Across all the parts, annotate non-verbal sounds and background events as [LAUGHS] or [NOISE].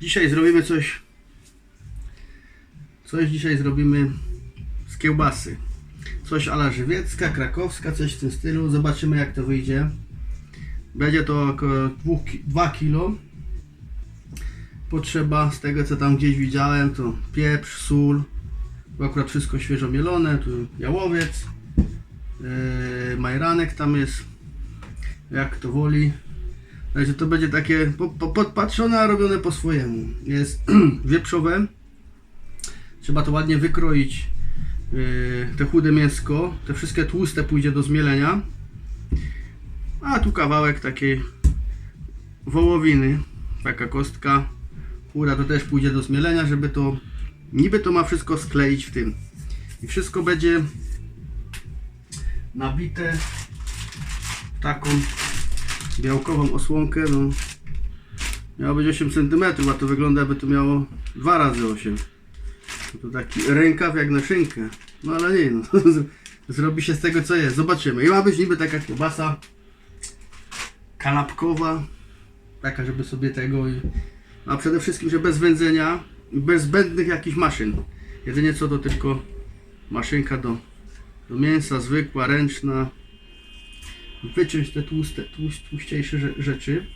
Dzisiaj zrobimy coś. Coś dzisiaj zrobimy z kiełbasy. Coś ala żywiecka, krakowska, coś w tym stylu. Zobaczymy jak to wyjdzie. Będzie to około 2 kg. Potrzeba z tego co tam gdzieś widziałem to pieprz, sól. Bo akurat wszystko świeżo mielone. Tu jałowiec. Yy, majranek tam jest. Jak to woli. Także to będzie takie po, po, podpatrzone, a robione po swojemu. Jest [CLEARS THROAT] wieprzowe. Trzeba to ładnie wykroić. Yy, te chude mięsko. Te wszystkie tłuste pójdzie do zmielenia. A tu kawałek takiej wołowiny. Taka kostka. Chuda to też pójdzie do zmielenia, żeby to niby to ma wszystko skleić w tym. I wszystko będzie nabite w taką białkową osłonkę, no. Miało być 8 cm, a to wygląda jakby to miało 2 razy 8 no to taki rękaw jak na szynkę. No ale nie no [LAUGHS] zrobi się z tego co jest, zobaczymy. I ma być niby taka kiełbasa kanapkowa taka żeby sobie tego a przede wszystkim, że bez wędzenia bez zbędnych jakichś maszyn. Jedynie co to tylko maszynka do, do mięsa zwykła, ręczna wyciąć te tłuste, tłust, tłuściejsze rze- rzeczy.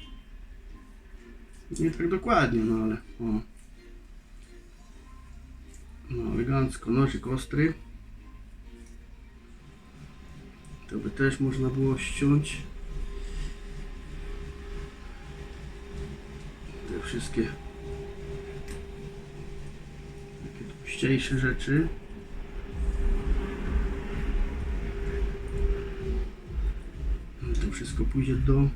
Nie tak dokładnie, no ale o. No elegancko, nożyk ostry. To by też można było ściąć. Te wszystkie takie tłuściejsze rzeczy. Pójdzie do,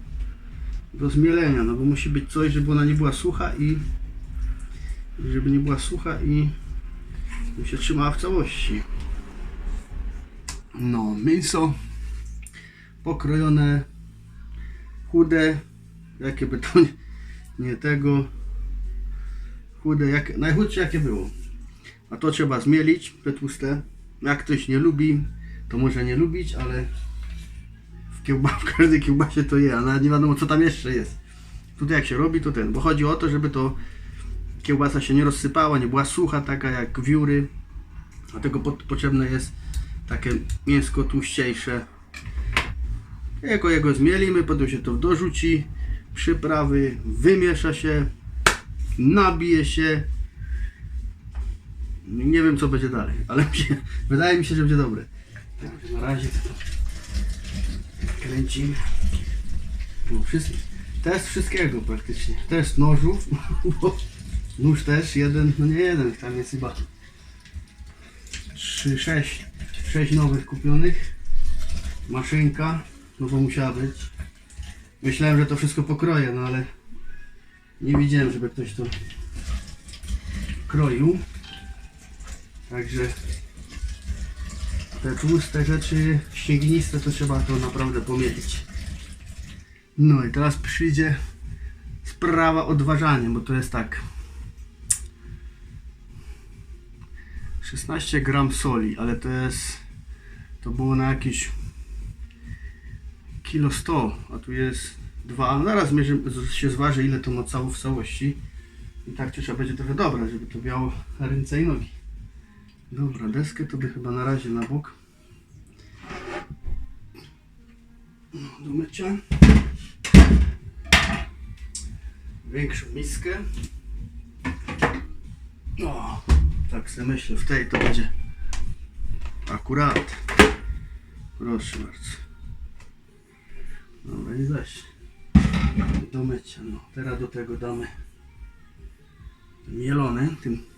do zmielenia, no bo musi być coś, żeby ona nie była sucha i żeby nie była sucha i żeby się trzymała w całości. No, mięso pokrojone, chude, jakie by to nie, nie tego, chude, jak, najchudsze jakie było. A to trzeba zmielić, te tłuste. Jak ktoś nie lubi, to może nie lubić, ale kiełba, w każdej kiełbasie to je, a nawet nie wiadomo co tam jeszcze jest. Tutaj jak się robi, to ten, bo chodzi o to, żeby to kiełbasa się nie rozsypała, nie była sucha taka jak wióry. Dlatego pot, potrzebne jest takie mięsko tłuściejsze. Jako jego zmielimy, potem się to dorzuci, przyprawy, wymiesza się, nabije się. Nie wiem co będzie dalej, ale [LAUGHS] mi się, wydaje mi się, że będzie dobre. Także na razie kręcimy. No, wszystko, test wszystkiego praktycznie. Test nożów, [LAUGHS] nóż też jeden, no nie jeden, tam jest chyba 3, 6, 6 nowych kupionych. Maszynka, no bo musiała być. Myślałem, że to wszystko pokroję, no ale nie widziałem, żeby ktoś to kroił. Także te tłuste rzeczy, ścięgniste, to trzeba to naprawdę pomielić. No i teraz przyjdzie sprawa odważania, bo to jest tak. 16 gram soli, ale to jest to było na jakieś kilo 100, a tu jest 2. Zaraz mierzy, się zważy ile to ma cało w całości. I tak trzeba będzie trochę dobrać, żeby to miało ręce i nogi. Dobra, deskę to by chyba na razie na bok. Do mycia. Większą miskę. O, tak sobie myślę, w tej to będzie akurat. Proszę bardzo. Dobra, i zaś do mycia. No, teraz do tego damy mielone, tym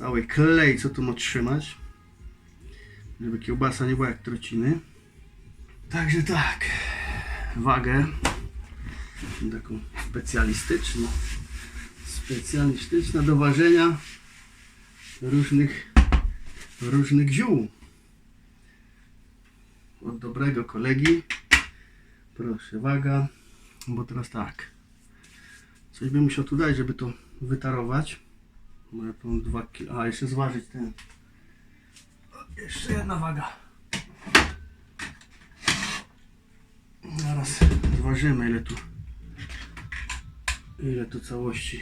cały klej, co tu ma trzymać, żeby kiełbasa nie była jak trociny. Także tak, wagę taką specjalistyczną, specjalistyczna do ważenia różnych, różnych ziół. Od dobrego kolegi. Proszę, waga, bo teraz tak. Coś bym musiał tu dać, żeby to wytarować. Ma ja tu 2 kg. A, jeszcze zważyć ten. Jeszcze jedna waga. Zaraz zważymy ile tu. Ile tu całości.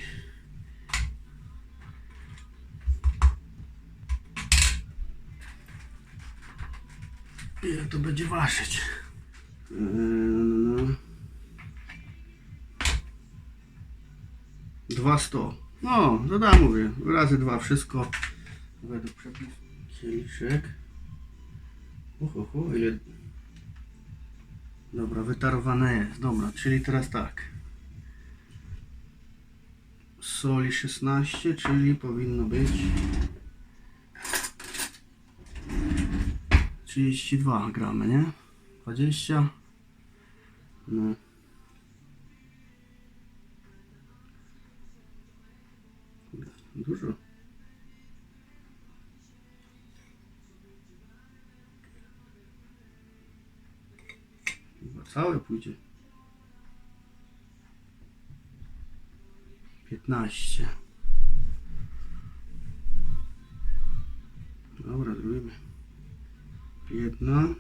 Ile to będzie ważyć? Yy, dwa sto no. 200. No, zadam mówię. Razy dwa wszystko. Według przepisów. Kieliszek. Uhu, uhu, ile... Dobra, wytarowane jest. Dobra, czyli teraz tak. Soli 16, czyli powinno być 32 gramy, nie? 20. No. Dużo. Chyba całe pójdzie. 15. Dobra, zrobimy. Jedna.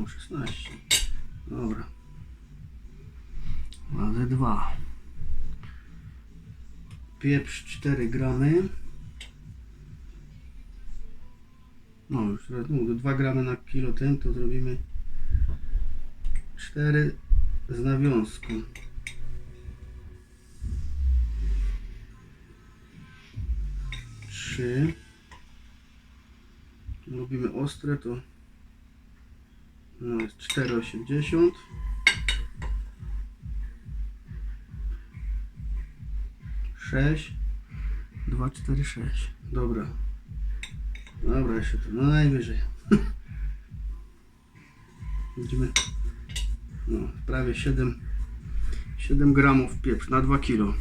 No, szesnaście. Dobra. Razy dwa. Pieprz 4 gramy. No już teraz mówię, 2 gramy na kilo ten, to zrobimy 4 z nawiązką. Trzy. Lubimy ostre, to jest 4,80. Sześć, dwa, cztery, sześć. Dobra. Dobra, jeszcze to no najwyżej. [LAUGHS] Widzimy. No, prawie 7, 7 gramów pieprz na 2 kilo.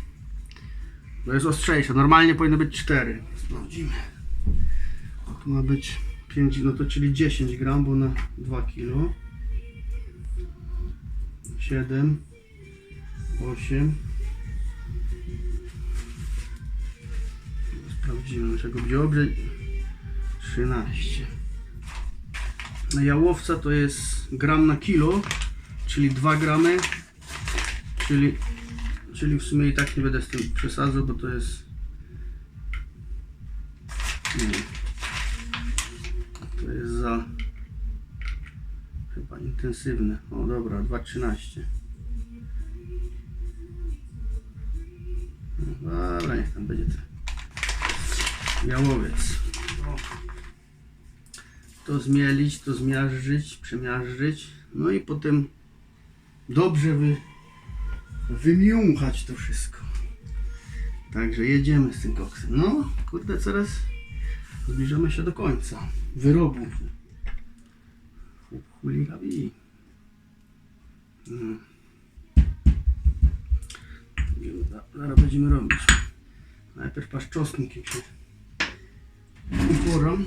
To jest ostrzejsze. Normalnie powinno być 4. Sprawdzimy. Tu ma być 5, no to czyli 10 gram, bo na 2 kilo. 7, 8. Sprawdzimy naszego bdziobrze. 13. Na jałowca to jest gram na kilo, czyli 2 gramy, czyli, czyli w sumie i tak nie będę z tym przesadzał, bo to jest nie, to jest za chyba intensywne. O dobra, 2,13. No, Dobra, niech tam będzie ten jałowiec. To zmielić, to zmiażdżyć, przemiażdżyć. No i potem dobrze wy, wymiąchać to wszystko. Także jedziemy z tym koksem. No, kurde, coraz zbliżamy się do końca wyrobu. Chuligawi. Mm. Zaraz będziemy robić. Najpierw pasz czosnkiem się uporam.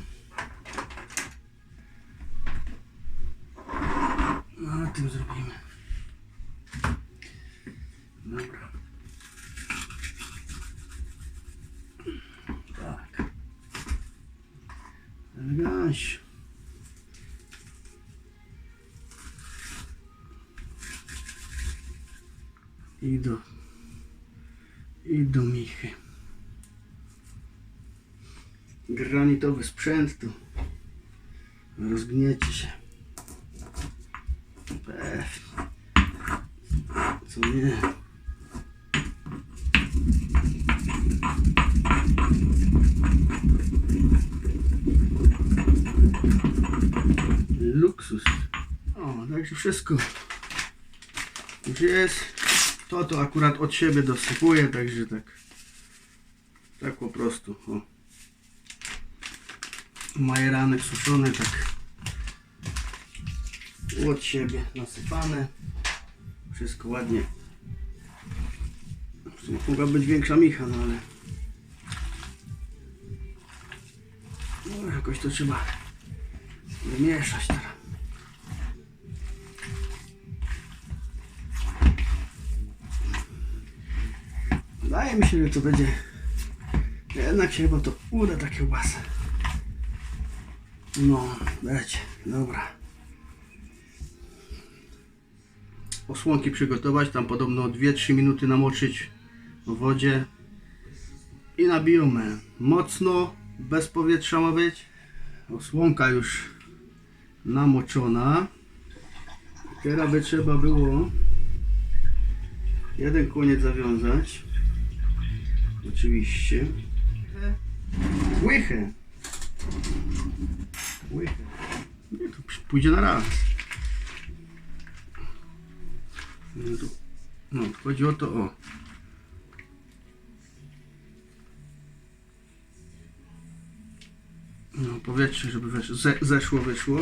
I do, i do michy. Granitowy sprzęt tu rozgniecie się. Co nie? Luksus. O, także wszystko już jest. To to akurat od siebie dosypuję, także tak. Tak po prostu. O. Majeranek suszony, tak od siebie nasypane. Wszystko ładnie. Mogła być większa micha, no ale no, jakoś to trzeba wymieszać teraz. Wydaje mi się, że to będzie jednak się chyba to uda ta kiełbasa. No, będzie, dobra. Osłonki przygotować, tam podobno 2-3 minuty namoczyć w wodzie i nabijamy mocno, bez powietrza ma być. Osłonka już namoczona. Teraz by trzeba było jeden koniec zawiązać. Oczywiście. Łychę. Łychę. Nie, to pójdzie na raz. No, no chodzi o to o. No, powietrze, żeby wesz, ze, zeszło, wyszło.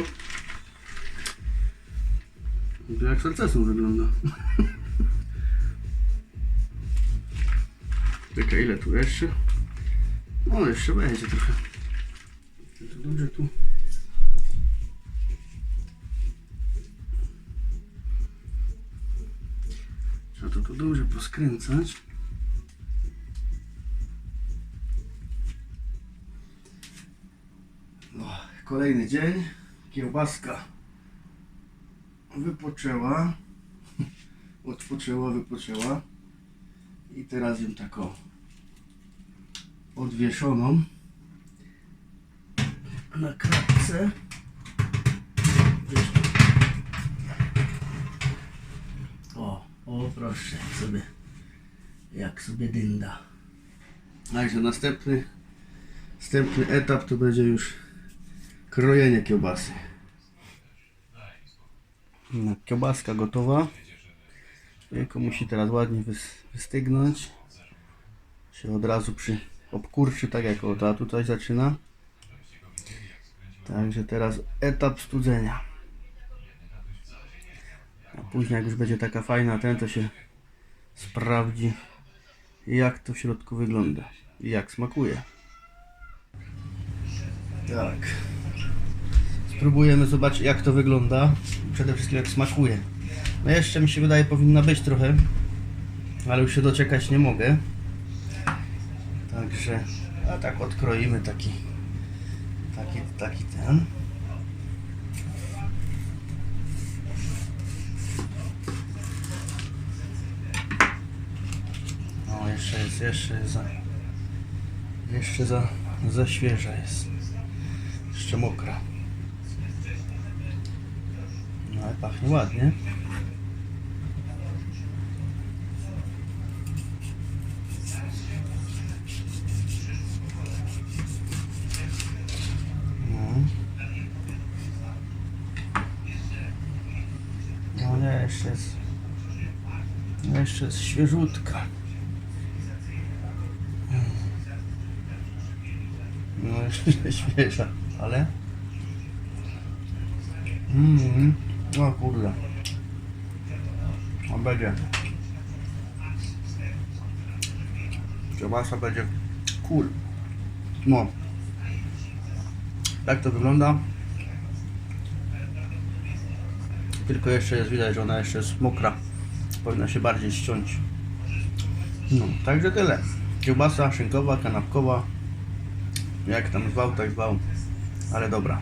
To jak salcesą wygląda. [LAUGHS] Czekaj, ile tu jeszcze? O, jeszcze będzie trochę. To dobrze tu. Trzeba to tu dobrze poskręcać. No, kolejny dzień. Kiełbaska wypoczęła. [LAUGHS] Odpoczęła, wypoczęła. I teraz ją taką odwieszoną na kratce. O, o proszę, sobie, jak sobie dynda. Także następny, następny etap to będzie już krojenie kiełbasy. Kiełbaska gotowa. Tylko musi teraz ładnie wys- wystygnąć. Się od razu przy obkurczy, tak jak o ta tutaj zaczyna. Także teraz etap studzenia. A później jak już będzie taka fajna ten, to się sprawdzi jak to w środku wygląda i jak smakuje. Tak. Spróbujemy zobaczyć jak to wygląda. Przede wszystkim jak smakuje. No jeszcze mi się wydaje powinna być trochę, ale już się doczekać nie mogę. Także, a tak odkroimy taki, taki, taki ten. O, jeszcze jest, jeszcze jest za, jeszcze za, za świeża jest. Jeszcze mokra. No ale pachnie ładnie. Jeszcze jest. No jeszcze jest świeżutka. No jeszcze [LAUGHS] świeża, ale. Mm, o kurde. On będzie. Kiełbasa będzie cool. No. Tak to wygląda. Tylko jeszcze jest widać, że ona jeszcze jest mokra. Powinna się bardziej ściąć. No, także tyle. Kiełbasa szynkowa, kanapkowa. Jak tam zwał, tak zwał. Ale dobra.